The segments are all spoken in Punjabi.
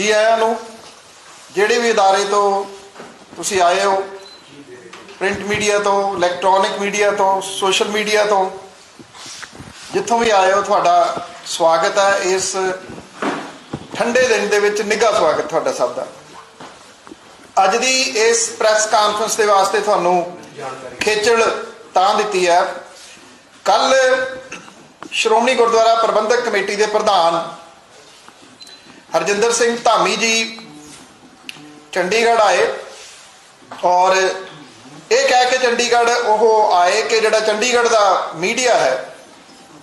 ਜੀ ਆਇਆਂ ਨੂੰ ਜਿਹੜੇ ਵੀ ادارے ਤੋਂ ਤੁਸੀਂ ਆਏ ਹੋ ਪ੍ਰਿੰਟ ਮੀਡੀਆ ਤੋਂ ਇਲੈਕਟ੍ਰੋਨਿਕ ਮੀਡੀਆ ਤੋਂ ਸੋਸ਼ਲ ਮੀਡੀਆ ਤੋਂ ਜਿੱਥੋਂ ਵੀ ਆਏ ਹੋ ਤੁਹਾਡਾ ਸਵਾਗਤ ਹੈ ਇਸ ਠੰਡੇ ਦਿਨ ਦੇ ਵਿੱਚ ਨਿੱਘਾ ਸਵਾਗਤ ਤੁਹਾਡਾ ਸਭ ਦਾ ਅੱਜ ਦੀ ਇਸ ਪ੍ਰੈਸ ਕਾਨਫਰੰਸ ਦੇ ਵਾਸਤੇ ਤੁਹਾਨੂੰ ਖੇਚਲ ਤਾਂ ਦਿੱਤੀ ਹੈ ਕੱਲ ਸ਼੍ਰੋਮਣੀ ਗੁਰਦੁਆਰਾ ਪ੍ਰਬੰਧਕ ਕਮੇਟੀ ਦੇ ਪ੍ਰਧਾਨ ਹਰਜਿੰਦਰ ਸਿੰਘ ਧਾਮੀ ਜੀ ਚੰਡੀਗੜ੍ਹ ਆਏ ਔਰ ਇਹ ਕਹਿ ਕੇ ਚੰਡੀਗੜ੍ਹ ਉਹ ਆਏ ਕਿ ਜਿਹੜਾ ਚੰਡੀਗੜ੍ਹ ਦਾ ਮੀਡੀਆ ਹੈ,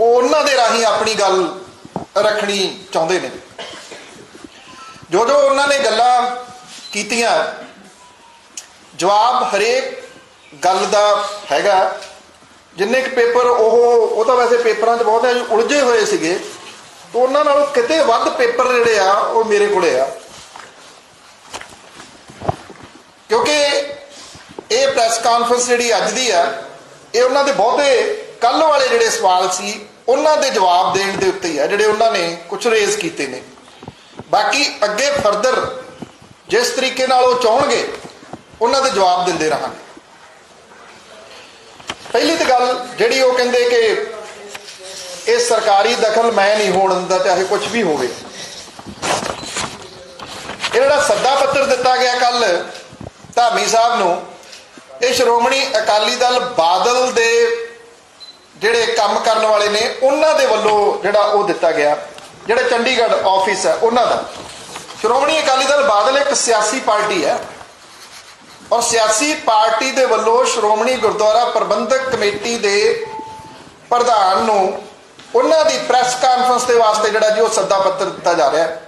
ਉਹ ਉਹਨਾਂ ਦੇ ਰਾਹੀਂ ਆਪਣੀ ਗੱਲ ਰੱਖਣੀ ਚਾਹੁੰਦੇ ਨੇ। ਜੋ ਜੋ ਉਹਨਾਂ ਨੇ ਗੱਲਾਂ ਕੀਤੀਆਂ, ਜਵਾਬ ਹਰੇਕ ਗੱਲ ਦਾ ਹੈਗਾ। ਜਿੰਨੇ ਕੁ ਪੇਪਰ ਉਹ ਉਹ ਤਾਂ ਵੈਸੇ ਪੇਪਰਾਂ 'ਚ ਬਹੁਤ ਉਲਝੇ ਹੋਏ ਸੀਗੇ। ਤੋਂ ਉਹਨਾਂ ਨਾਲੋਂ ਕਿਤੇ ਵੱਧ ਪੇਪਰ ਜਿਹੜੇ ਆ, ਉਹ ਮੇਰੇ ਕੋਲੇ ਆ। ਕਿਉਂਕਿ ਇਹ ਪ੍ਰੈਸ ਕਾਨਫਰੰਸ ਜਿਹੜੀ ਅੱਜ ਦੀ ਆ, ਇਹ ਉਹਨਾਂ ਦੇ ਬਹੁਤੇ ਕੱਲ ਵਾਲੇ ਜਿਹੜੇ ਸਵਾਲ ਸੀ, ਉਹਨਾਂ ਦੇ ਜਵਾਬ ਦੇਣ ਦੇ ਉੱਤੇ ਹੀ ਆ, ਜਿਹੜੇ ਉਹਨਾਂ ਨੇ ਕੁਝ ਰੇਜ਼ ਕੀਤੇ ਨੇ। ਬਾਕੀ ਅੱਗੇ ਫਰਦਰ ਜਿਸ ਤਰੀਕੇ ਨਾਲ ਉਹ ਚਾਹਣਗੇ, ਉਹਨਾਂ ਦੇ ਜਵਾਬ ਦਿੰਦੇ ਰਹਾਂਗੇ। ਪਹਿਲੀ ਤਾਂ ਗੱਲ ਜਿਹੜੀ ਉਹ ਕਹਿੰਦੇ ਕਿ ਇਹ ਸਰਕਾਰੀ ਦਖਲ ਮੈਂ ਨਹੀਂ ਹੋਣ ਦਿੰਦਾ ਚਾਹੇ ਕੁਝ ਵੀ ਹੋਵੇ। ਇਹ ਜਿਹੜਾ ਸੱਦਾ ਪੱਤਰ ਦਿੱਤਾ ਗਿਆ ਕੱਲ ਧਾਮੀ ਸਾਹਿਬ ਨੂੰ, ਇਹ ਸ਼੍ਰੋਮਣੀ ਅਕਾਲੀ ਦਲ ਬਾਦਲ ਦੇ ਜਿਹੜੇ ਕੰਮ ਕਰਨ ਵਾਲੇ ਨੇ, ਉਹਨਾਂ ਦੇ ਵੱਲੋਂ ਜਿਹੜਾ ਉਹ ਦਿੱਤਾ ਗਿਆ। ਜਿਹੜਾ ਚੰਡੀਗੜ੍ਹ ਆਫਿਸ ਹੈ, ਉਹਨਾਂ ਦਾ। ਸ਼੍ਰੋਮਣੀ ਅਕਾਲੀ ਦਲ ਬਾਦਲ ਇੱਕ ਸਿਆਸੀ ਪਾਰਟੀ ਹੈ ਔਰ ਸਿਆਸੀ ਪਾਰਟੀ ਦੇ ਵੱਲੋਂ ਸ਼੍ਰੋਮਣੀ ਗੁਰਦੁਆਰਾ ਪ੍ਰਬੰਧਕ ਕਮੇਟੀ ਦੇ ਪ੍ਰਧਾਨ ਨੂੰ ਉਹਨਾਂ ਦੀ ਪ੍ਰੈਸ ਕਾਨਫਰੰਸ ਦੇ ਵਾਸਤੇ ਜਿਹੜਾ ਜੀ ਉਹ ਸੱਦਾ ਪੱਤਰ ਦਿੱਤਾ ਜਾ ਰਿਹਾ ਹੈ।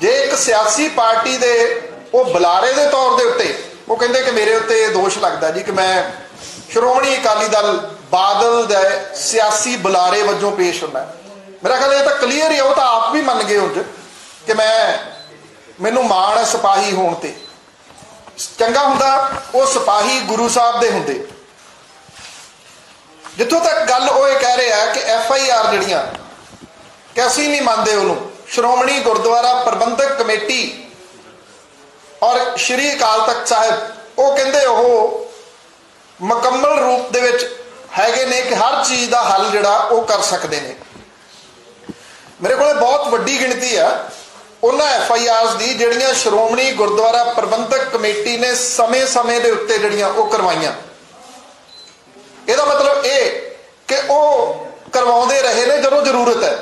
ਜੇ ਇੱਕ ਸਿਆਸੀ ਪਾਰਟੀ ਦੇ ਉਹ ਬੁਲਾਰੇ ਦੇ ਤੌਰ ਦੇ ਉੱਤੇ ਉਹ ਕਹਿੰਦੇ ਕਿ ਮੇਰੇ ਉੱਤੇ ਦੋਸ਼ ਲੱਗਦਾ ਜੀ ਕਿ ਮੈਂ ਸ਼੍ਰੋਮਣੀ ਅਕਾਲੀ ਦਲ ਬਾਦਲ ਦੇ ਸਿਆਸੀ ਬੁਲਾਰੇ ਵਜੋਂ ਪੇਸ਼ ਹੁੰਦਾ। ਮੇਰਾ ਖਿਆਲ ਇਹ ਤਾਂ ਕਲੀਅਰ ਹੀ ਆ, ਉਹ ਤਾਂ ਆਪ ਵੀ ਮੰਨ ਗਏ ਉਂਝ ਕਿ ਮੈਂ ਮੈਨੂੰ ਮਾਣ ਹੈ ਸਿਪਾਹੀ ਹੋਣ ਤੇ। ਚੰਗਾ ਹੁੰਦਾ ਉਹ ਸਿਪਾਹੀ ਗੁਰੂ ਸਾਹਿਬ ਦੇ ਹੁੰਦੇ। ਜਿੱਥੋਂ ਤੱਕ ਗੱਲ ਉਹ ਇਹ ਕਹਿ ਰਿਹਾ ਕਿ ਐਫ ਆਈ ਆਰ ਜਿਹੜੀਆਂ ਕਿ ਅਸੀਂ ਨਹੀਂ ਮੰਨਦੇ ਉਹਨੂੰ। ਸ਼੍ਰੋਮਣੀ ਗੁਰਦੁਆਰਾ ਪ੍ਰਬੰਧਕ ਕਮੇਟੀ ਔਰ ਸ਼੍ਰੀ ਅਕਾਲ ਤਖਤ ਸਾਹਿਬ, ਉਹ ਕਹਿੰਦੇ ਉਹ ਮੁਕੰਮਲ ਰੂਪ ਦੇ ਵਿੱਚ ਹੈਗੇ ਨੇ ਕਿ ਹਰ ਚੀਜ਼ ਦਾ ਹੱਲ ਜਿਹੜਾ ਉਹ ਕਰ ਸਕਦੇ ਨੇ। ਮੇਰੇ ਕੋਲੇ ਬਹੁਤ ਵੱਡੀ ਗਿਣਤੀ ਆ। ਉਹਨਾਂ ਐਫ ਆਈ ਆਰਸ ਦੀ ਜਿਹੜੀਆਂ ਸ਼੍ਰੋਮਣੀ ਗੁਰਦੁਆਰਾ ਪ੍ਰਬੰਧਕ ਕਮੇਟੀ ਨੇ ਸਮੇਂ-ਸਮੇਂ ਦੇ ਉੱਤੇ ਜਿਹੜੀਆਂ ਉਹ ਕਰਵਾਈਆਂ। ਇਹਦਾ ਮਤਲਬ ਇਹ ਕਿ ਉਹ ਕਰਵਾਉਂਦੇ ਰਹੇ ਨੇ ਜਦੋਂ ਜ਼ਰੂਰਤ ਹੈ।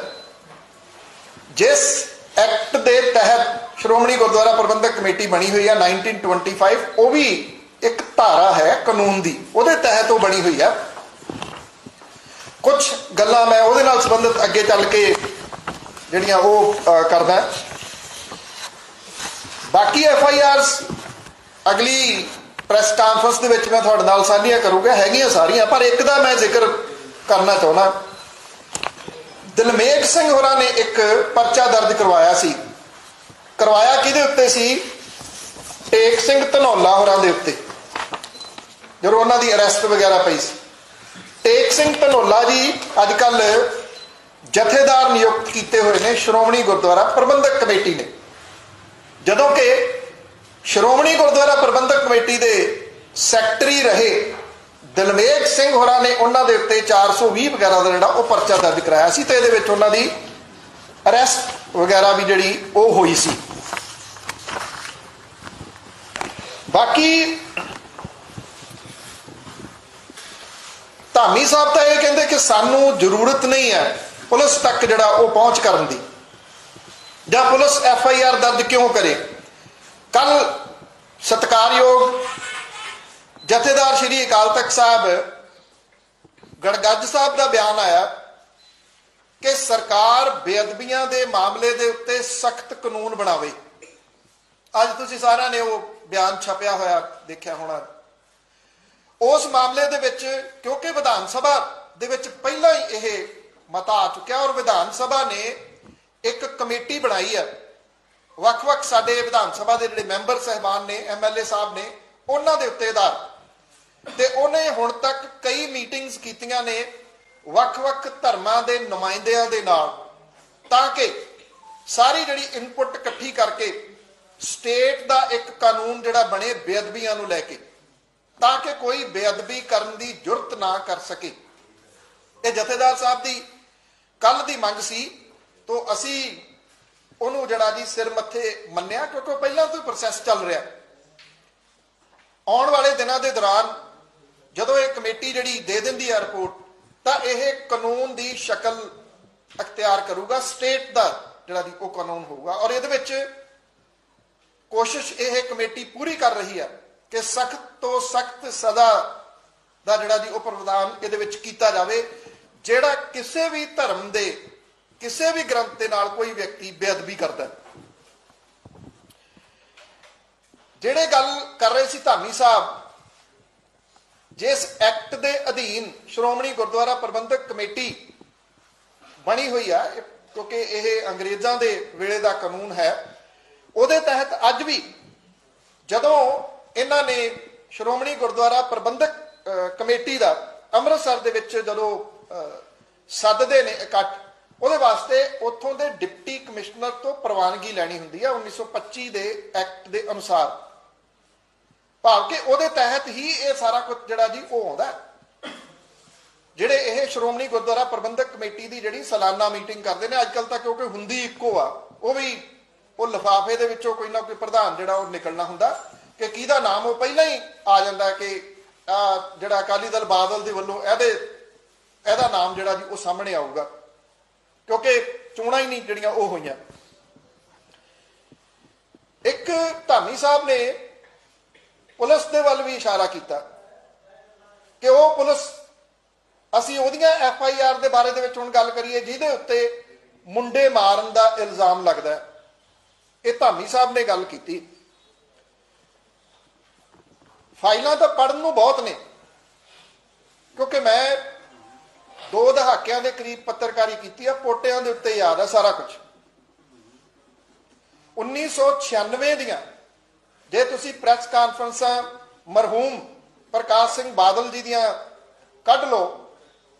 ਜਿਸ ਐਕਟ ਦੇ ਤਹਿਤ ਸ਼੍ਰੋਮਣੀ ਗੁਰਦੁਆਰਾ ਪ੍ਰਬੰਧਕ ਕਮੇਟੀ ਬਣੀ ਹੋਈ ਹੈ 1925 ਉਹ ਵੀ ਇੱਕ ਧਾਰਾ ਹੈ ਕਾਨੂੰਨ ਦੀ। ਉਹਦੇ ਤਹਿਤ ਉਹ ਬਣੀ ਹੋਈ ਹੈ। ਕੁਝ ਗੱਲਾਂ ਮੈਂ ਉਹਦੇ ਨਾਲ ਸੰਬੰਧਿਤ ਅੱਗੇ ਚੱਲ ਕੇ ਜਿਹੜੀਆਂ ਉਹ ਕਰਦਾ। ਬਾਕੀ ਐਫ ਆਈ ਆਰਸ ਅਗਲੀ ਪ੍ਰੈਸ ਕਾਨਫਰੰਸ ਦੇ ਵਿੱਚ ਮੈਂ ਤੁਹਾਡੇ ਨਾਲ ਸਾਂਝੀਆਂ ਕਰੂੰਗਾ, ਹੈਗੀਆਂ ਸਾਰੀਆਂ, ਪਰ ਇੱਕ ਦਾ ਮੈਂ ਜ਼ਿਕਰ ਕਰਨਾ ਚਾਹੁੰਦਾ। ਦਿਲਮੇਗ ਸਿੰਘ ਹੋਰਾਂ ਨੇ ਇੱਕ ਪਰਚਾ ਦਰਜ ਕਰਵਾਇਆ ਸੀ। ਕਰਵਾਇਆ ਕਿਹਦੇ ਉੱਤੇ ਸੀ? ਟੇਕ ਸਿੰਘ ਧਨੌਲਾ ਹੋਰਾਂ ਦੇ ਉੱਤੇ। ਜਦੋਂ ਉਹਨਾਂ ਦੀ ਅਰੈਸਟ ਵਗੈਰਾ ਪਈ ਸੀ। ਟੇਕ ਸਿੰਘ ਧਨੌਲਾ ਜੀ ਅੱਜ ਕੱਲ ਜਥੇਦਾਰ ਨਿਯੁਕਤ ਕੀਤੇ ਹੋਏ ਨੇ, ਸ਼੍ਰੋਮਣੀ ਗੁਰਦੁਆਰਾ ਪ੍ਰਬੰਧਕ ਕਮੇਟੀ ਨੇ। ਜਦੋਂ ਕਿ ਸ਼੍ਰੋਮਣੀ ਗੁਰਦੁਆਰਾ ਪ੍ਰਬੰਧਕ ਕਮੇਟੀ ਦੇ ਸੈਕਟਰੀ ਰਹੇ ਦਲਮੇਗ ਸਿੰਘ ਹੋਰਾਂ ਨੇ ਉਹਨਾਂ ਦੇ ਉੱਤੇ 420 ਵਗੈਰਾ ਦਾ ਜਿਹੜਾ ਉਹ ਪਰਚਾ ਦਰਜ ਕਰਾਇਆ ਸੀ ਤੇ ਇਹਦੇ ਵਿੱਚ ਉਹਨਾਂ ਦੀ ਅਰੈਸਟ ਵਗੈਰਾ ਵੀ ਜਿਹੜੀ ਉਹ ਹੋਈ ਸੀ। ਬਾਕੀ ਧਾਮੀ ਸਾਹਿਬ ਤਾਂ ਇਹ ਕਹਿੰਦੇ ਕਿ ਸਾਨੂੰ ਜ਼ਰੂਰਤ ਨਹੀਂ ਹੈ ਪੁਲਿਸ ਤੱਕ ਜਿਹੜਾ ਉਹ ਪਹੁੰਚ ਕਰਨ ਦੀ। ਜਾਂ ਪੁਲਿਸ ਐਫ ਆਈ ਆਰ ਦਰਜ ਕਿਉਂ ਕਰੇ? ਕੱਲ ਸਤਕਾਰਯੋਗ ਜਥੇਦਾਰ ਸ਼੍ਰੀ ਅਕਾਲ ਤਖਤ ਸਾਹਿਬ, ਗੜਗੱਜ ਸਾਹਿਬ ਦਾ ਬਿਆਨ ਆਇਆ ਕਿ ਸਰਕਾਰ ਬੇਅਦਬੀਆਂ ਦੇ ਮਾਮਲੇ ਦੇ ਉੱਤੇ ਸਖਤ ਕਾਨੂੰਨ ਬਣਾਵੇ। ਅੱਜ ਤੁਸੀਂ ਸਾਰਿਆਂ ਨੇ ਉਹ ਬਿਆਨ ਛਪਿਆ ਹੋਇਆ ਦੇਖਿਆ ਹੋਣਾ। ਉਸ ਮਾਮਲੇ ਦੇ ਵਿੱਚ ਕਿਉਂਕਿ ਵਿਧਾਨ ਸਭਾ ਦੇ ਵਿੱਚ ਪਹਿਲਾਂ ਹੀ ਇਹ ਮਤਾ ਆ ਚੁੱਕਿਆ ਔਰ ਵਿਧਾਨ ਸਭਾ ਨੇ ਇੱਕ ਕਮੇਟੀ ਬਣਾਈ ਹੈ। ਵੱਖ-ਵੱਖ ਸਾਡੇ ਵਿਧਾਨ ਸਭਾ ਦੇ ਜਿਹੜੇ ਮੈਂਬਰ ਸਹਿਬਾਨ ਨੇ ਐਮਐਲਏ ਸਾਹਿਬ ਨੇ, ਉਹਨਾਂ ਦੇ ਉੱਤੇ ਦਾ ਤੇ ਉਹਨੇ ਹੁਣ ਤੱਕ ਕਈ ਮੀਟਿੰਗਸ ਕੀਤੀਆਂ ਨੇ ਵੱਖ-ਵੱਖ ਧਰਮਾਂ ਦੇ ਨੁਮਾਇੰਦਿਆਂ ਦੇ ਨਾਲ, ਤਾਂ ਕਿ ਸਾਰੀ ਜਿਹੜੀ ਇਨਪੁਟ ਇਕੱਠੀ ਕਰਕੇ ਸਟੇਟ ਦਾ ਇੱਕ ਕਾਨੂੰਨ ਜਿਹੜਾ ਬਣੇ ਬੇਅਦਬੀਆਂ ਨੂੰ ਲੈ ਕੇ, ਤਾਂ ਕਿ ਕੋਈ ਬੇਅਦਬੀ ਕਰਨ ਦੀ ਜੁਰਤ ਨਾ ਕਰ ਸਕੇ। ਇਹ ਜਥੇਦਾਰ ਸਾਹਿਬ ਦੀ ਕੱਲ ਦੀ ਮੰਗ ਸੀ, ਤੋਂ ਅਸੀਂ ਉਹਨੂੰ ਜਿਹੜਾ ਜੀ ਸਿਰ ਮੱਥੇ ਮੰਨਿਆ, ਕਿਉਂਕਿ ਉਹ ਪਹਿਲਾਂ ਤੋਂ ਹੀ ਪ੍ਰੋਸੈਸ ਚੱਲ ਰਿਹਾ। ਆਉਣ ਵਾਲੇ ਦਿਨਾਂ ਦੇ ਦੌਰਾਨ ਜਦੋਂ ਇਹ ਕਮੇਟੀ ਜਿਹੜੀ ਦੇ ਦਿੰਦੀ ਹੈ ਰਿਪੋਰਟ ਤਾਂ ਇਹ ਕਾਨੂੰਨ ਦੀ ਸ਼ਕਲ ਅਖਤਿਆਰ ਕਰੂਗਾ ਸਟੇਟ ਦਾ ਜਿਹੜਾ ਦੀ ਉਹ ਕਾਨੂੰਨ ਹੋਊਗਾ। ਔਰ ਇਹਦੇ ਵਿੱਚ ਕੋਸ਼ਿਸ਼ ਇਹ ਕਮੇਟੀ ਪੂਰੀ ਕਰ ਰਹੀ ਹੈ ਕਿ ਸਖਤ ਤੋਂ ਸਖਤ ਸਜ਼ਾ ਦਾ ਜਿਹੜਾ ਦੀ ਉਹ ਪ੍ਰਵਧਾਨ ਇਹਦੇ ਵਿੱਚ ਕੀਤਾ ਜਾਵੇ। ਜਿਹੜਾ ਕਿਸੇ ਵੀ ਧਰਮ ਦੇ ਕਿਸੇ ਵੀ ਗ੍ਰੰਥ ਦੇ ਨਾਲ ਕੋਈ ਵਿਅਕਤੀ ਬੇਅਦਬੀ ਕਰਦਾ ਜਿਹੜੇ ਗੱਲ ਕਰ ਰਹੇ ਸੀ ਧਾਮੀ ਸਾਹਿਬ ਜਿਸ ਐਕਟ ਦੇ ਅਧੀਨ ਸ਼੍ਰੋਮਣੀ ਗੁਰਦੁਆਰਾ ਪ੍ਰਬੰਧਕ ਕਮੇਟੀ ਬਣੀ ਹੋਈ ਆ ਕਿਉਂਕਿ ਇਹ ਅੰਗਰੇਜ਼ਾਂ ਦੇ ਵੇਲੇ ਦਾ ਕਾਨੂੰਨ ਹੈ ਉਹਦੇ ਤਹਿਤ ਅੱਜ ਵੀ ਜਦੋਂ ਇਹਨਾਂ ਨੇ ਸ਼੍ਰੋਮਣੀ ਗੁਰਦੁਆਰਾ ਪ੍ਰਬੰਧਕ ਅਹ, ਕਮੇਟੀ ਦਾ ਅੰਮ੍ਰਿਤਸਰ ਦੇ ਵਿੱਚ ਜਦੋਂ ਅਹ, ਸੱਦਦੇ ਨੇ ਇਕੱਠ ਉਹਦੇ ਵਾਸਤੇ ਉੱਥੋਂ ਦੇ ਡਿਪਟੀ ਕਮਿਸ਼ਨਰ ਤੋਂ ਪ੍ਰਵਾਨਗੀ ਲੈਣੀ ਹੁੰਦੀ ਹੈ 1925 ਦੇ ਐਕਟ ਦੇ ਅਨੁਸਾਰ। ਭਾਵ ਕਿ ਉਹਦੇ ਤਹਿਤ ਹੀ ਇਹ ਸਾਰਾ ਕੁਝ ਜਿਹੜਾ ਜੀ ਉਹ ਆਉਂਦਾ ਜਿਹੜੇ ਇਹ ਸ਼੍ਰੋਮਣੀ ਗੁਰਦੁਆਰਾ ਪ੍ਰਬੰਧਕ ਕਮੇਟੀ ਦੀ ਜਿਹੜੀ ਸਾਲਾਨਾ ਮੀਟਿੰਗ ਕਰਦੇ ਨੇ, ਅੱਜ ਕੱਲ ਤਾਂ ਕਿਉਂਕਿ ਹੁੰਦੀ ਇੱਕੋ ਆ, ਉਹ ਵੀ ਉਹ ਲਿਫਾਫੇ ਦੇ ਵਿੱਚੋਂ ਕੋਈ ਨਾ ਕੋਈ ਪ੍ਰਧਾਨ ਜਿਹੜਾ ਉਹ ਨਿਕਲਣਾ ਹੁੰਦਾ ਕਿ ਕਿਹਦਾ ਨਾਮ ਉਹ ਪਹਿਲਾਂ ਹੀ ਆ ਜਾਂਦਾ ਕਿ ਜਿਹੜਾ ਅਕਾਲੀ ਦਲ ਬਾਦਲ ਦੇ ਵੱਲੋਂ ਇਹਦੇ, ਇਹਦਾ ਨਾਮ ਜਿਹੜਾ ਜੀ ਉਹ ਸਾਹਮਣੇ ਆਊਗਾ। ਕਿਉਂਕਿ ਚੋਣਾਂ ਹੀ ਨਹੀਂ ਜਿਹੜੀਆਂ ਉਹ ਹੋਈਆਂ। ਇੱਕ ਧਾਮੀ ਸਾਹਿਬ ਨੇ ਪੁਲਿਸ ਦੇ ਵੱਲ ਵੀ ਇਸ਼ਾਰਾ ਕੀਤਾ ਕਿ ਉਹ ਪੁਲਿਸ, ਅਸੀਂ ਉਹਦੀਆਂ ਐਫ ਆਈ ਆਰ ਦੇ ਬਾਰੇ ਦੇ ਵਿੱਚ ਹੁਣ ਗੱਲ ਕਰੀਏ, ਜਿਹਦੇ ਉੱਤੇ ਮੁੰਡੇ ਮਾਰਨ ਦਾ ਇਲਜ਼ਾਮ ਲੱਗਦਾ ਹੈ। ਇਹ ਧਾਮੀ ਸਾਹਿਬ ਨੇ ਗੱਲ ਕੀਤੀ। ਫਾਈਲਾਂ ਤਾਂ ਪੜਨ ਨੂੰ ਬਹੁਤ ਨੇ, ਕਿਉਂਕਿ ਮੈਂ ਦੋ ਦਹਾਕਿਆਂ ਦੇ ਕਰੀਬ ਪੱਤਰਕਾਰੀ ਕੀਤੀ ਆ, ਪੋਟਿਆਂ ਦੇ ਉੱਤੇ ਯਾਦ ਆ ਸਾਰਾ ਕੁਝ 1996 ਦੀਆਂ ਜੇ ਤੁਸੀਂ ਪ੍ਰੈਸ ਕਾਨਫਰੰਸਾਂ ਮਰਹੂਮ ਪ੍ਰਕਾਸ਼ ਸਿੰਘ ਬਾਦਲ ਜੀ ਦੀਆਂ ਕੱਢ ਲਓ,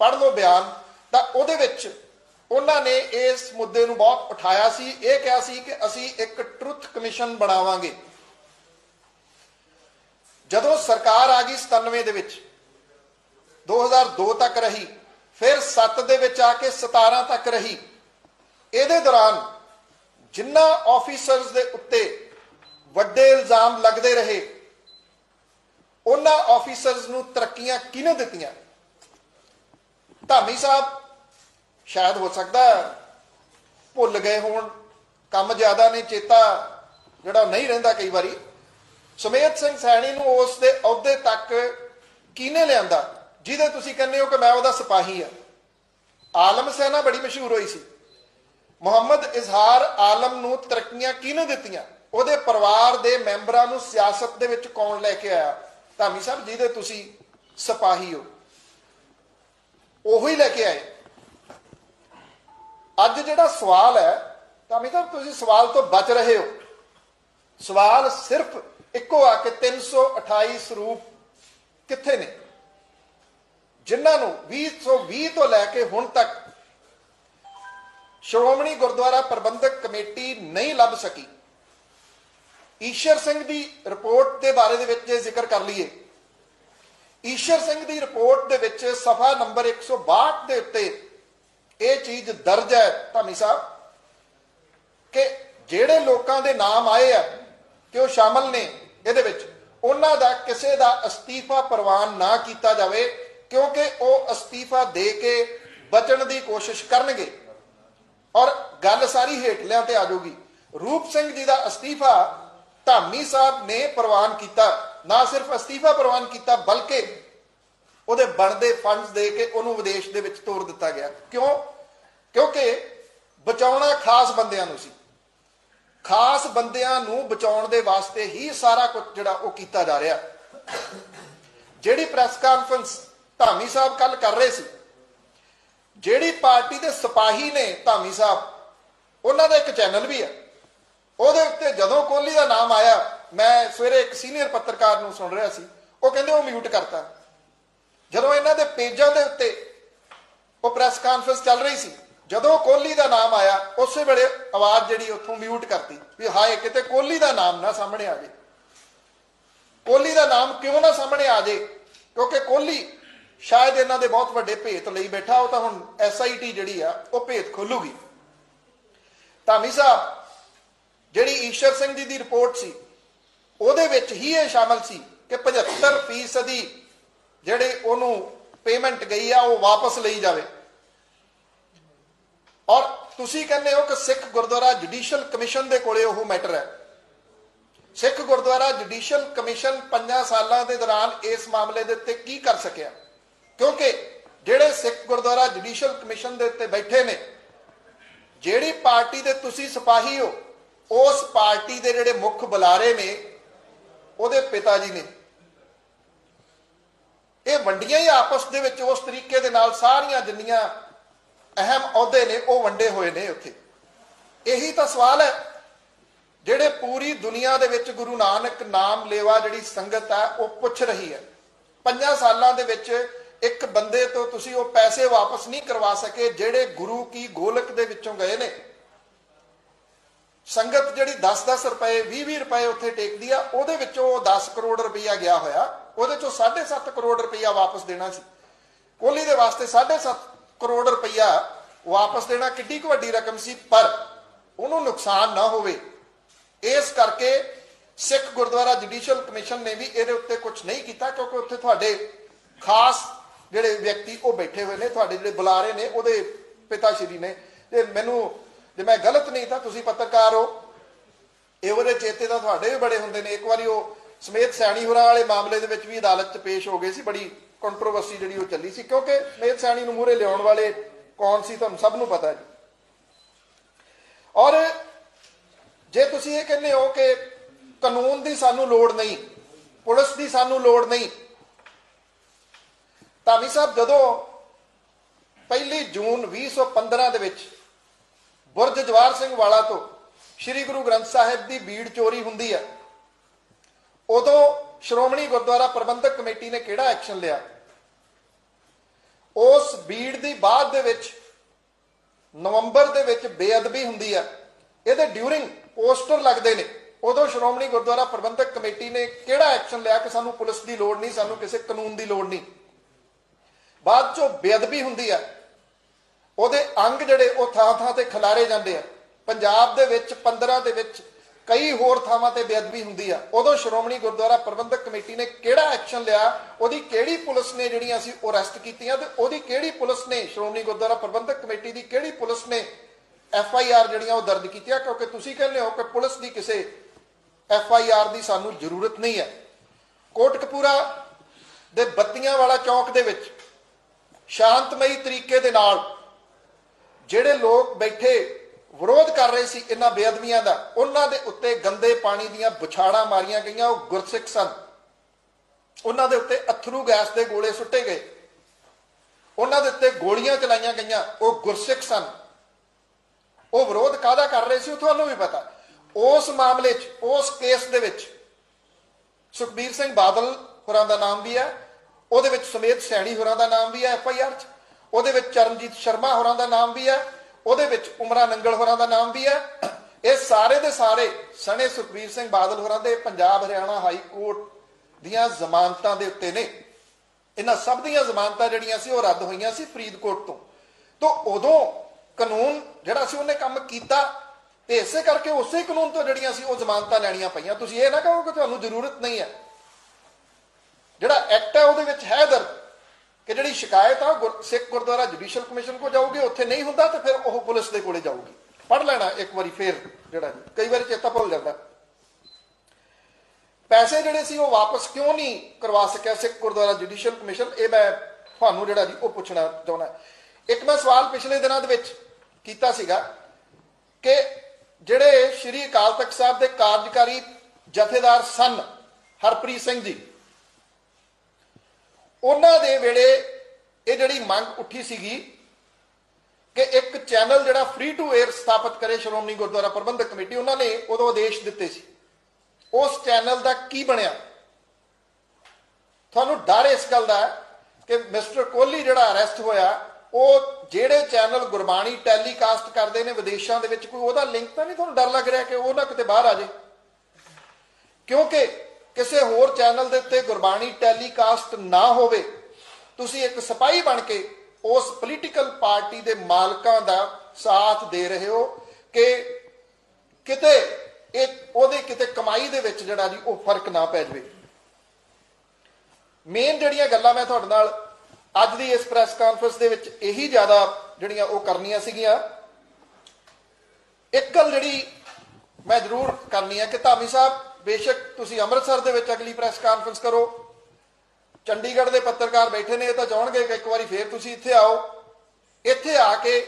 ਪੜ੍ਹ ਲਓ ਬਿਆਨ, ਤਾਂ ਉਹਦੇ ਵਿੱਚ ਉਹਨਾਂ ਨੇ ਇਸ ਮੁੱਦੇ ਨੂੰ ਬਹੁਤ ਉਠਾਇਆ ਸੀ। ਇਹ ਕਿਹਾ ਸੀ ਕਿ ਅਸੀਂ ਇੱਕ ਟਰੁੱਥ ਕਮਿਸ਼ਨ ਬਣਾਵਾਂਗੇ। ਜਦੋਂ ਸਰਕਾਰ ਆ ਗਈ 97 ਦੇ ਵਿੱਚ 2002 ਤੱਕ ਰਹੀ ਫਿਰ 7 ਦੇ ਵਿੱਚ ਆ ਕੇ 17 ਤੱਕ ਰਹੀ। ਇਹਦੇ ਦੌਰਾਨ ਜਿੰਨਾ ਆਫੀਸਰਸ ਦੇ ਉੱਤੇ ਵੱਡੇ ਇਲਜ਼ਾਮ ਲੱਗਦੇ ਰਹੇ, ਉਹਨਾਂ ਆਫੀਸਰਸ ਨੂੰ ਤਰੱਕੀਆਂ ਕਿਹਨੇ ਦਿੱਤੀਆਂ? ਧਾਮੀ ਸਾਹਿਬ, ਸ਼ਾਇਦ ਹੋ ਸਕਦਾ ਭੁੱਲ ਗਏ ਹੋਣ। ਕੰਮ ਜ਼ਿਆਦਾ ਨੇ, ਚੇਤਾ ਜਿਹੜਾ ਨਹੀਂ ਰਹਿੰਦਾ ਕਈ ਵਾਰੀ। ਸੁਮੇਧ ਸਿੰਘ ਸੈਣੀ ਨੂੰ ਉਸ ਦੇ ਅਹੁਦੇ ਤੱਕ ਕਿਹਨੇ ਲਿਆਂਦਾ? ਜਿਹਦੇ ਤੁਸੀਂ ਕਹਿੰਦੇ ਹੋ ਕਿ ਮੈਂ ਉਹਦਾ ਸਿਪਾਹੀ ਆ ਆਲਮ ਸੈਨਾ ਬੜੀ ਮਸ਼ਹੂਰ ਹੋਈ ਸੀ। ਮੁਹੰਮਦ ਇਜ਼ਹਾਰ ਆਲਮ ਨੂੰ ਤਰੱਕੀਆਂ ਕਿਹਨੇ ਦਿੱਤੀਆਂ? ਉਹਦੇ ਪਰਿਵਾਰ ਦੇ ਮੈਂਬਰਾਂ ਨੂੰ ਸਿਆਸਤ ਦੇ ਵਿੱਚ ਕੌਣ ਲੈ ਕੇ ਆਇਆ? ਧਾਮੀ ਸਾਹਿਬ, ਜਿਹਦੇ ਤੁਸੀਂ ਸਿਪਾਹੀ ਹੋ। ਉਹੀ ਲੈ ਕੇ ਆਏ। ਅੱਜ ਜਿਹੜਾ ਸਵਾਲ ਹੈ, ਧਾਮੀ ਸਾਹਿਬ, ਤੁਸੀਂ ਸਵਾਲ ਤੋਂ ਬਚ ਰਹੇ ਹੋ। ਸਵਾਲ ਸਿਰਫ ਇੱਕੋ ਆ ਕਿ 328 ਸਰੂਪ ਕਿੱਥੇ ਨੇ? ਜਿਨ੍ਹਾਂ ਨੂੰ 2020 ਤੋਂ ਲੈ ਕੇ ਹੁਣ ਤੱਕ ਸ਼੍ਰੋਮਣੀ ਗੁਰਦੁਆਰਾ ਪ੍ਰਬੰਧਕ ਕਮੇਟੀ ਨਹੀਂ ਲੱਭ ਸਕੀ। ਈਸ਼ਰ ਸਿੰਘ ਦੀ ਰਿਪੋਰਟ ਦੇ ਬਾਰੇ ਦੇ ਵਿੱਚ ਜੇ ਜ਼ਿਕਰ ਕਰ ਲਈਏ। ਈਸ਼ਰ ਸਿੰਘ ਦੀ ਰਿਪੋਰਟ ਦੇ ਵਿੱਚ ਸਫਾ ਨੰਬਰ 162 ਦੇ ਉੱਤੇ ਇਹ ਚੀਜ਼ ਦਰਜ ਹੈ, ਧਾਮੀ ਸਾਹਿਬ, ਕਿ ਜਿਹੜੇ ਲੋਕਾਂ ਦੇ ਨਾਮ ਆਏ ਆ ਕਿ ਉਹ ਸ਼ਾਮਲ ਨੇ ਇਹਦੇ ਵਿੱਚ, ਉਹਨਾਂ ਦਾ ਕਿਸੇ ਦਾ ਅਸਤੀਫਾ ਪ੍ਰਵਾਨ ਨਾ ਕੀਤਾ ਜਾਵੇ। ਕਿਉਂਕਿ ਉਹ ਅਸਤੀਫਾ ਦੇ ਕੇ ਬਚਣ ਦੀ ਕੋਸ਼ਿਸ਼ ਕਰਨਗੇ। ਔਰ ਗੱਲ ਸਾਰੀ ਹੇਠਲਿਆਂ ਤੇ ਆ ਜਾਊਗੀ। ਰੂਪ ਸਿੰਘ ਜੀ ਦਾ ਅਸਤੀਫਾ ਧਾਮੀ ਸਾਹਿਬ ਨੇ ਪ੍ਰਵਾਨ ਕੀਤਾ। ਨਾ ਸਿਰਫ ਅਸਤੀਫਾ ਪ੍ਰਵਾਨ ਕੀਤਾ, ਬਲਕਿ ਉਹਦੇ ਬਣਦੇ ਫੰਡਸ ਦੇ ਕੇ ਉਹਨੂੰ ਵਿਦੇਸ਼ ਦੇ ਵਿੱਚ ਤੋਰ ਦਿੱਤਾ ਗਿਆ। ਕਿਉਂ? ਕਿਉਂਕਿ ਬਚਾਉਣਾ ਖਾਸ ਬੰਦਿਆਂ ਨੂੰ ਸੀ। ਖਾਸ ਬੰਦਿਆਂ ਨੂੰ ਬਚਾਉਣ ਦੇ ਵਾਸਤੇ ਹੀ ਸਾਰਾ ਕੁਝ ਜਿਹੜਾ ਉਹ ਕੀਤਾ ਜਾ ਰਿਹਾ। ਜਿਹੜੀ ਪ੍ਰੈਸ ਕਾਨਫਰੰਸ ਧਾਮੀ ਸਾਹਿਬ ਕੱਲ ਕਰ ਰਹੇ ਸੀ। ਜਿਹੜੀ ਪਾਰਟੀ ਦੇ ਸਿਪਾਹੀ ਨੇ ਧਾਮੀ ਸਾਹਿਬ, ਉਹਨਾਂ ਦਾ ਇੱਕ ਚੈਨਲ ਵੀ ਹੈ। ਉਹਦੇ ਉੱਤੇ ਜਦੋਂ ਕੋਹਲੀ ਦਾ ਨਾਮ ਆਇਆ, ਮੈਂ ਸਵੇਰੇ ਇੱਕ ਸੀਨੀਅਰ ਪੱਤਰਕਾਰ ਨੂੰ ਸੁਣ ਰਿਹਾ ਸੀ। ਉਹ ਕਹਿੰਦੇ ਉਹ ਮਿਊਟ ਕਰਤਾ। ਜਦੋਂ ਇਹਨਾਂ ਦੇ ਪੇਜਾਂ ਦੇ ਉੱਤੇ ਉਹ ਪ੍ਰੈਸ ਕਾਨਫਰੰਸ ਚੱਲ ਰਹੀ ਸੀ, ਜਦੋਂ ਕੋਹਲੀ ਦਾ ਨਾਮ ਆਇਆ, ਉਸੇ ਵੇਲੇ ਆਵਾਜ਼ ਜਿਹੜੀ ਉੱਥੋਂ ਮਿਊਟ ਕਰਤੀ ਵੀ ਹਾਏ, ਕਿਤੇ ਕੋਹਲੀ ਦਾ ਨਾਮ ਨਾ ਸਾਹਮਣੇ ਆ ਜੇ। ਕੋਹਲੀ ਦਾ ਨਾਮ ਕਿਉਂ ਨਾ ਸਾਹਮਣੇ ਆ ਜੇ? ਕਿਉਂਕਿ ਕੋਹਲੀ ਸ਼ਾਇਦ ਇਹਨਾਂ ਦੇ ਬਹੁਤ ਵੱਡੇ ਭੇਤ ਲਈ ਬੈਠਾ, ਉਹ ਤਾਂ ਹੁਣ ਐਸਆਈਟੀ ਜਿਹੜੀ ਆ, ਉਹ ਭੇਤ ਖੋਲੂਗੀ। ਧਾਮੀ ਸਾਹਿਬ, ਜਿਹੜੀ ਈਸ਼ਰ ਸਿੰਘ ਜੀ ਦੀ ਰਿਪੋਰਟ ਸੀ, ਉਹਦੇ ਵਿੱਚ ਹੀ ਇਹ ਸ਼ਾਮਲ ਸੀ ਕਿ 75% ਫੀਸਦੀ ਜਿਹੜੇ ਉਹਨੂੰ ਪੇਮੈਂਟ ਗਈ ਆ, ਉਹ ਵਾਪਸ ਲਈ ਜਾਵੇ। ਔਰ ਤੁਸੀਂ ਕਹਿੰਦੇ ਹੋ ਕਿ ਸਿੱਖ ਗੁਰਦੁਆਰਾ ਜੁਡੀਸ਼ੀਅਲ ਕਮਿਸ਼ਨ ਦੇ ਕੋਲੇ ਉਹ ਮੈਟਰ ਹੈ। ਸਿੱਖ ਗੁਰਦੁਆਰਾ ਜੁਡੀਸ਼ੀਅਲ ਕਮਿਸ਼ਨ 5 ਸਾਲਾਂ ਦੇ ਦੌਰਾਨ ਇਸ ਮਾਮਲੇ ਦੇ ਉੱਤੇ ਕੀ ਕਰ ਸਕਿਆ? ਕਿਉਂਕਿ ਜਿਹੜੇ ਸਿੱਖ ਗੁਰਦੁਆਰਾ ਜੁਡੀਸ਼ੀਅਲ ਕਮਿਸ਼ਨ ਦੇ ਉੱਤੇ ਬੈਠੇ ਨੇ, ਜਿਹੜੀ ਪਾਰਟੀ ਦੇ ਤੁਸੀਂ ਸਿਪਾਹੀ ਹੋ, ਉਸ ਪਾਰਟੀ ਦੇ ਜਿਹੜੇ ਮੁੱਖ ਬੁਲਾਰੇ ਨੇ, ਉਹਦੇ ਪਿਤਾ ਜੀ ਨੇ। ਇਹ ਵੰਡੀਆਂ ਹੀ ਆਪਸ ਦੇ ਵਿੱਚ ਉਸ ਤਰੀਕੇ ਦੇ ਨਾਲ ਸਾਰੀਆਂ ਜਿੰਨੀਆਂ ਅਹਿਮ ਅਹੁਦੇ ਨੇ, ਉਹ ਵੰਡੇ ਹੋਏ ਨੇ ਉੱਥੇ। ਇਹੀ ਤਾਂ ਸਵਾਲ ਹੈ, ਜਿਹੜੇ ਪੂਰੀ ਦੁਨੀਆ ਦੇ ਵਿੱਚ ਗੁਰੂ ਨਾਨਕ ਨਾਮ ਲੇਵਾ ਜਿਹੜੀ ਸੰਗਤ ਹੈ ਉਹ ਪੁੱਛ ਰਹੀ ਹੈ। ਪੰਜਾਂ ਸਾਲਾਂ ਦੇ ਵਿੱਚ ਇੱਕ ਬੰਦੇ ਤੋਂ ਤੁਸੀਂ ਉਹ ਪੈਸੇ ਵਾਪਸ ਨਹੀਂ ਕਰਵਾ ਸਕੇ ਜਿਹੜੇ ਗੁਰੂ ਕੀ ਗੋਲਕ ਦੇ ਵਿੱਚੋਂ ਗਏ ਨੇ। ਸੰਗਤ ਜਿਹੜੀ 10-10 ਰੁਪਏ 20-20 ਰੁਪਏ ਉੱਥੇ ਟੇਕਦੀ ਆ, ਉਹਦੇ ਵਿੱਚੋਂ 10 ਕਰੋੜ ਰੁਪਈਆ ਗਿਆ ਹੋਇਆ। ਉਹਦੇ ਚੋਂ 7.5 ਕਰੋੜ ਰੁਪਈਆ ਵਾਪਸ ਦੇਣਾ ਸੀ। ਕੋਹਲੀ ਦੇ ਵਾਸਤੇ 7.5 ਕਰੋੜ ਰੁਪਈਆ ਵਾਪਸ ਦੇਣਾ ਕਿੱਡੀ ਕੁ ਵੱਡੀ ਰਕਮ ਸੀ, ਪਰ ਉਹਨੂੰ ਨੁਕਸਾਨ ਨਾ ਹੋਵੇ। ਇਸ ਕਰਕੇ ਸਿੱਖ ਗੁਰਦੁਆਰਾ ਜੁਡੀਸ਼ੀਅਲ ਕਮਿਸ਼ਨ ਨੇ ਵੀ ਇਹਦੇ ਉੱਤੇ ਕੁਝ ਨਹੀਂ ਕੀਤਾ, ਕਿਉਂਕਿ ਉੱਥੇ ਤੁਹਾਡੇ ਖਾਸ ਜਿਹੜੇ ਵਿਅਕਤੀ ਉਹ ਬੈਠੇ ਹੋਏ ਨੇ, ਤੁਹਾਡੇ ਜਿਹੜੇ ਬੁਲਾਰੇ ਨੇ, ਉਹਦੇ ਪਿਤਾ ਸ਼੍ਰੀ ਨੇ। ਤੇ ਮੈਨੂੰ, ਜੇ ਮੈਂ ਗਲਤ ਨਹੀਂ ਤਾਂ ਤੁਸੀਂ ਪੱਤਰਕਾਰ ਹੋ। ਇਹ ਉਹਦੇ ਚੇਤੇ ਤਾਂ ਤੁਹਾਡੇ ਵੀ ਬੜੇ ਹੁੰਦੇ ਨੇ। ਇੱਕ ਵਾਰੀ ਉਹ ਸਮੇਤ ਸੈਣੀ ਹੋਰਾਂ ਵਾਲੇ ਮਾਮਲੇ ਦੇ ਵਿੱਚ ਵੀ ਅਦਾਲਤ 'ਚ ਪੇਸ਼ ਹੋ ਗਏ ਸੀ। ਬੜੀ ਕੰਟਰੋਵਰਸੀ ਜਿਹੜੀ ਉਹ ਚੱਲੀ ਸੀ। ਕਿਉਂਕਿ ਸਮੇਤ ਸੈਣੀ ਨੂੰ ਮੂਹਰੇ ਲਿਆਉਣ ਵਾਲੇ ਕੌਣ ਸੀ, ਤੁਹਾਨੂੰ ਸਭ ਨੂੰ ਪਤਾ ਜੀ। ਔਰ ਜੇ ਤੁਸੀਂ ਇਹ ਕਹਿੰਦੇ ਹੋ ਕਿ ਕਾਨੂੰਨ ਦੀ ਸਾਨੂੰ ਲੋੜ ਨਹੀਂ, ਪੁਲਿਸ ਦੀ ਸਾਨੂੰ ਲੋੜ ਨਹੀਂ ਧਾਮੀ ਸਾਹਿਬ ਜਦੋਂ ਪਹਿਲੀ ਜੂਨ 2015 ਦੇ ਵਿੱਚ ਬੁਰਜ ਜਵਾਰ ਸਿੰਘ ਵਾਲਾ ਤੋਂ ਸ੍ਰੀ ਗੁਰੂ ਗ੍ਰੰਥ ਸਾਹਿਬ ਦੀ ਬੀੜ ਚੋਰੀ ਹੁੰਦੀ ਹੈ ਉਦੋਂ ਸ਼੍ਰੋਮਣੀ ਗੁਰਦੁਆਰਾ ਪ੍ਰਬੰਧਕ ਕਮੇਟੀ ਨੇ ਕਿਹੜਾ ਐਕਸ਼ਨ ਲਿਆ? ਉਸ ਬੀੜ ਦੀ ਬਾਅਦ ਦੇ ਵਿੱਚ ਨਵੰਬਰ ਦੇ ਵਿੱਚ ਬੇਅਦਬੀ ਹੁੰਦੀ ਹੈ ਇਹਦੇ ਡਿਊਰਿੰਗ ਪੋਸਟਰ ਲੱਗਦੇ ਨੇ। ਉਦੋਂ ਸ਼੍ਰੋਮਣੀ ਗੁਰਦੁਆਰਾ ਪ੍ਰਬੰਧਕ ਕਮੇਟੀ ਨੇ ਕਿਹੜਾ ਐਕਸ਼ਨ ਲਿਆ ਕਿ ਸਾਨੂੰ ਪੁਲਿਸ ਦੀ ਲੋੜ ਨਹੀਂ, ਸਾਨੂੰ ਕਿਸੇ ਕਾਨੂੰਨ ਦੀ ਲੋੜ ਨਹੀਂ? ਬਾਅਦ ਚੋਂ ਬੇਅਦਬੀ ਹੁੰਦੀ ਹੈ ਉਹਦੇ ਅੰਗ ਜਿਹੜੇ ਉਹ ਥਾਂ ਥਾਂ ਤੇ ਖਿਲਾਰੇ ਜਾਂਦੇ ਆ। ਪੰਜਾਬ ਦੇ ਵਿੱਚ 15 ਦੇ ਵਿੱਚ ਕਈ ਹੋਰ ਥਾਵਾਂ ਤੇ ਬੇਅਦਬੀ ਹੁੰਦੀ ਆ। ਉਦੋਂ ਸ਼੍ਰੋਮਣੀ ਗੁਰਦੁਆਰਾ ਪ੍ਰਬੰਧਕ ਕਮੇਟੀ ਨੇ ਕਿਹੜਾ ਐਕਸ਼ਨ ਲਿਆ? ਉਹਦੀ ਕਿਹੜੀ ਪੁਲਿਸ ਨੇ ਜਿਹੜੀਆਂ ਸੀ ਉਹ ਅਰੈਸਟ ਕੀਤੀਆਂ ਤੇ ਉਹਦੀ ਕਿਹੜੀ ਪੁਲਿਸ ਨੇ, ਸ਼੍ਰੋਮਣੀ ਗੁਰਦੁਆਰਾ ਪ੍ਰਬੰਧਕ ਕਮੇਟੀ ਦੀ ਕਿਹੜੀ ਪੁਲਿਸ ਨੇ ਐਫ ਆਈ ਆਰ ਜਿਹੜੀਆਂ ਉਹ ਦਰਜ ਕੀਤੀਆਂ? ਕਿਉਂਕਿ ਤੁਸੀਂ ਕਹਿੰਦੇ ਹੋ ਕਿ ਪੁਲਿਸ ਦੀ ਕਿਸੇ ਐਫ ਆਈ ਆਰ ਦੀ ਸਾਨੂੰ ਜ਼ਰੂਰਤ ਨਹੀਂ ਹੈ। ਕੋਟਕਪੂਰਾ ਦੇ ਬੱਤੀਆਂ ਵਾਲਾ ਚੌਕ ਦੇ ਵਿੱਚ ਸ਼ਾਂਤਮਈ ਤਰੀਕੇ ਦੇ ਨਾਲ ਜਿਹੜੇ ਲੋਕ ਬੈਠੇ ਵਿਰੋਧ ਕਰ ਰਹੇ ਸੀ ਇਹਨਾਂ ਬੇਅਦਮੀਆਂ ਦਾ, ਉਹਨਾਂ ਦੇ ਉੱਤੇ ਗੰਦੇ ਪਾਣੀ ਦੀਆਂ ਬੁਛਾੜਾਂ ਮਾਰੀਆਂ ਗਈਆਂ, ਉਹ ਗੁਰਸਿੱਖ ਸਨ। ਉਹਨਾਂ ਦੇ ਉੱਤੇ ਅਥਰੂ ਗੈਸ ਦੇ ਗੋਲੇ ਸੁੱਟੇ ਗਏ। ਉਹਨਾਂ ਦੇ ਉੱਤੇ ਗੋਲੀਆਂ ਚਲਾਈਆਂ ਗਈਆਂ, ਉਹ ਗੁਰਸਿੱਖ ਸਨ। ਉਹ ਵਿਰੋਧ ਕਾਦਾ ਕਰ ਰਹੇ ਸੀ ਉਹ ਤੁਹਾਨੂੰ ਵੀ ਪਤਾ। ਉਸ ਮਾਮਲੇ 'ਚ, ਉਸ ਕੇਸ ਦੇ ਵਿੱਚ ਸੁਖਬੀਰ ਸਿੰਘ ਬਾਦਲ ਹੋਰਾਂ ਦਾ ਨਾਮ ਵੀ ਹੈ ਉਹਦੇ ਵਿੱਚ ਸਮੇਤ ਸੈਣੀ ਹੋਰਾਂ ਦਾ ਨਾਮ ਵੀ ਹੈ ਐਫ ਆਈ ਆਰ 'ਚ। ਉਹਦੇ ਵਿੱਚ ਚਰਨਜੀਤ ਸ਼ਰਮਾ ਹੋਰਾਂ ਦਾ ਨਾਮ ਵੀ ਹੈ। ਉਹਦੇ ਵਿੱਚ ਉਮਰਾ ਨੰਗਲ ਹੋਰਾਂ ਦਾ ਨਾਮ ਵੀ ਹੈ। ਇਹ ਸਾਰੇ ਦੇ ਸਾਰੇ ਸਣੇ ਸੁਖਬੀਰ ਸਿੰਘ ਬਾਦਲ ਹੋਰਾਂ ਦੇ ਪੰਜਾਬ ਹਰਿਆਣਾ ਹਾਈ ਕੋਰਟ ਦੀਆਂ ਜ਼ਮਾਨਤਾਂ ਦੇ ਉੱਤੇ ਨੇ। ਇਹਨਾਂ ਸਭ ਦੀਆਂ ਜ਼ਮਾਨਤਾਂ ਜਿਹੜੀਆਂ ਸੀ ਉਹ ਰੱਦ ਹੋਈਆਂ ਸੀ ਫਰੀਦਕੋਟ ਤੋਂ। ਤੋਂ ਉਦੋਂ ਕਾਨੂੰਨ ਜਿਹੜਾ ਸੀ ਉਹਨੇ ਕੰਮ ਕੀਤਾ ਤੇ ਇਸੇ ਕਰਕੇ ਉਸੇ ਕਾਨੂੰਨ ਤੋਂ ਜਿਹੜੀਆਂ ਸੀ ਉਹ ਜ਼ਮਾਨਤਾਂ ਲੈਣੀਆਂ ਪਈਆਂ। ਤੁਸੀਂ ਇਹ ਨਾ ਕਹੋ ਕਿ ਤੁਹਾਨੂੰ ਜ਼ਰੂਰਤ ਨਹੀਂ ਹੈ। ਜਿਹੜਾ ਐਕਟ ਹੈ ਉਹਦੇ ਵਿੱਚ ਹੈ ਦਰਜ ਕਿ ਜਿਹੜੀ ਸ਼ਿਕਾਇਤ ਆ ਗੁਰ- ਸਿੱਖ ਗੁਰਦੁਆਰਾ ਜੁਡੀਸ਼ੀਅਲ ਕਮਿਸ਼ਨ ਕੋ ਜਾਊਗੀ, ਉੱਥੇ ਨਹੀਂ ਹੁੰਦਾ ਤੇ ਫਿਰ ਉਹ ਪੁਲਿਸ ਦੇ ਕੋਲੇ ਜਾਊਗੀ। ਪੜ ਲੈਣਾ ਇੱਕ ਵਾਰੀ ਫੇਰ ਜਿਹੜਾ ਜੀ। ਕਈ ਵਾਰੀ ਚੇਤਾ ਭੁੱਲ ਜਾਂਦਾ। ਪੈਸੇ ਜਿਹੜੇ ਸੀ ਉਹ ਵਾਪਸ ਕਿਉਂ ਨਹੀਂ ਕਰਵਾ ਸਕਿਆ ਸਿੱਖ ਗੁਰਦੁਆਰਾ ਜੁਡੀਸ਼ੀਅਲ ਕਮਿਸ਼ਨ? ਇਹ ਮੈਂ ਤੁਹਾਨੂੰ ਜਿਹੜਾ ਜੀ ਉਹ ਪੁੱਛਣਾ ਚਾਹੁੰਦਾ। ਇੱਕ ਮੈਂ ਸਵਾਲ ਪਿਛਲੇ ਦਿਨਾਂ ਦੇ ਵਿੱਚ ਕੀਤਾ ਸੀਗਾ ਕਿ ਜਿਹੜੇ ਸ਼੍ਰੀ ਅਕਾਲ ਤਖਤ ਸਾਹਿਬ ਦੇ ਕਾਰਜਕਾਰੀ ਜਥੇਦਾਰ ਸਨ ਹਰਪ੍ਰੀਤ ਸਿੰਘ ਜੀ ਉਹਨਾਂ ਦੇ ਵੇਲੇ ਇਹ ਜਿਹੜੀ ਮੰਗ ਉੱਠੀ ਸੀਗੀ ਕਿ ਇੱਕ ਚੈਨਲ ਜਿਹੜਾ ਫ੍ਰੀ ਟੂ 에ਅਰ ਸਥਾਪਿਤ ਕਰੇ ਸ਼੍ਰੋਮਣੀ ਗੁਰਦੁਆਰਾ ਪ੍ਰਬੰਧਕ ਕਮੇਟੀ, ਉਹਨਾਂ ਨੇ ਉਦੋਂ ਆਦੇਸ਼ ਦਿੱਤੇ ਸੀ। ਉਸ ਚੈਨਲ ਦਾ ਕੀ ਬਣਿਆ? ਤੁਹਾਨੂੰ ਡਰ ਇਸ ਗੱਲ ਦਾ ਕਿ ਮਿਸਟਰ ਕੋਹਲੀ ਜਿਹੜਾ ਅਰੈਸਟ ਹੋਇਆ, ਉਹ ਜਿਹੜੇ ਚੈਨਲ ਗੁਰਬਾਣੀ ਟੈਲੀਕਾਸਟ ਕਰਦੇ ਨੇ ਵਿਦੇਸ਼ਾਂ ਦੇ ਵਿੱਚ, ਕੋਈ ਉਹਦਾ ਲਿੰਕ ਤਾਂ ਨਹੀਂ ਤੁਹਾਨੂੰ ਡਰ ਲੱਗ ਰਿਹਾ ਕਿ ਉਹ ਨਾ ਕਿਤੇ ਬਾਹਰ ਆ ਜਾਏ? ਕਿਉਂਕਿ ਕਿਸੇ ਹੋਰ ਚੈਨਲ ਦੇ ਉੱਤੇ ਗੁਰਬਾਣੀ ਟੈਲੀਕਾਸਟ ਨਾ ਹੋਵੇ, ਤੁਸੀਂ ਇੱਕ ਸਿਪਾਹੀ ਬਣ ਕੇ ਉਸ ਪੋਲੀਟੀਕਲ ਪਾਰਟੀ ਦੇ ਮਾਲਕਾਂ ਦਾ ਸਾਥ ਦੇ ਰਹੇ ਹੋ ਕਿ ਕਿਤੇ ਇਹ ਉਹਦੇ ਕਿਤੇ ਕਮਾਈ ਦੇ ਵਿੱਚ ਜਿਹੜਾ ਜੀ ਉਹ ਫ਼ਰਕ ਨਾ ਪੈ ਜਾਵੇ। ਮੇਨ ਜਿਹੜੀਆਂ ਗੱਲਾਂ ਮੈਂ ਤੁਹਾਡੇ ਨਾਲ ਅੱਜ ਦੀ ਇਸ ਪ੍ਰੈਸ ਕਾਨਫਰੰਸ ਦੇ ਵਿੱਚ ਇਹੀ ਜ਼ਿਆਦਾ ਜਿਹੜੀਆਂ ਉਹ ਕਰਨੀਆਂ ਸੀਗੀਆਂ। ਇੱਕ ਗੱਲ ਜਿਹੜੀ ਮੈਂ ਜ਼ਰੂਰ ਕਰਨੀ ਹੈ ਕਿ ਧਾਮੀ ਸਾਹਿਬ ਬੇਸ਼ੱਕ ਤੁਸੀਂ ਅੰਮ੍ਰਿਤਸਰ ਦੇ ਵਿੱਚ ਅਗਲੀ ਪ੍ਰੈਸ ਕਾਨਫਰੰਸ ਕਰੋ। ਚੰਡੀਗੜ੍ਹ ਦੇ ਪੱਤਰਕਾਰ ਬੈਠੇ ਨੇ, ਇਹ ਤਾਂ ਚਾਹਣਗੇ ਕਿ ਇੱਕ ਵਾਰੀ ਫੇਰ ਤੁਸੀਂ ਇੱਥੇ ਆਓ। ਇੱਥੇ ਆ ਕੇ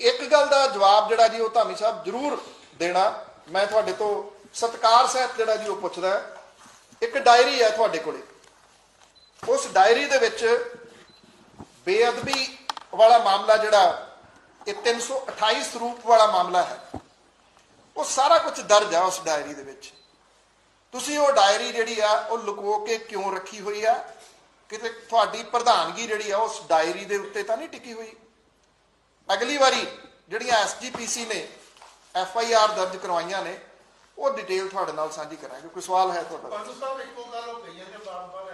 ਇੱਕ ਗੱਲ ਦਾ ਜਵਾਬ ਜਿਹੜਾ ਜੀ ਉਹ ਧਾਮੀ ਸਾਹਿਬ ਜ਼ਰੂਰ ਦੇਣਾ। ਮੈਂ ਤੁਹਾਡੇ ਤੋਂ ਸਤਕਾਰ ਸਹਿਤ ਜਿਹੜਾ ਜੀ ਉਹ ਪੁੱਛਦਾ ਇੱਕ ਡਾਇਰੀ ਹੈ ਤੁਹਾਡੇ ਕੋਲੇ। ਉਸ ਡਾਇਰੀ ਦੇ ਵਿੱਚ ਬੇਅਦਬੀ ਵਾਲਾ ਮਾਮਲਾ ਜਿਹੜਾ, ਇਹ 328 ਸਰੂਪ ਵਾਲਾ ਮਾਮਲਾ ਹੈ। ਉਹ ਸਾਰਾ ਕੁਝ ਦਰਜ ਆ ਉਸ ਡਾਇਰੀ ਦੇ ਵਿੱਚ। ਤੁਸੀਂ ਉਹ ਡਾਇਰੀ ਜਿਹੜੀ ਆ, ਉਹ ਲੁਕੋ ਕੇ ਕਿਉਂ ਰੱਖੀ ਹੋਈ ਆ? ਕਿਤੇ ਤੁਹਾਡੀ ਪ੍ਰਧਾਨਗੀ ਜਿਹੜੀ ਆ, ਉਸ ਡਾਇਰੀ ਦੇ ਉੱਤੇ ਤਾਂ ਨਹੀਂ ਟਿਕੀ ਹੋਈ। ਅਗਲੀ ਵਾਰੀ ਜਿਹੜੀਆਂ ਐਸਜੀਪੀਸੀ ਨੇ, ਐਫ ਆਈ ਆਰ ਦਰਜ ਕਰਵਾਈਆਂ ਨੇ, ਉਹ ਡਿਟੇਲ ਤੁਹਾਡੇ ਨਾਲ ਸਾਂਝੀ ਕਰਾਂਗੇ। ਕੋਈ ਸਵਾਲ ਹੈ ਤੁਹਾਡਾ? ਪੰਜ ਸਾਹਿਬ, ਇੱਕੋ ਗੱਲ ਉਹ ਕਹੀ ਜਾਂਦੇ ਬਾਰ-ਬਾਰ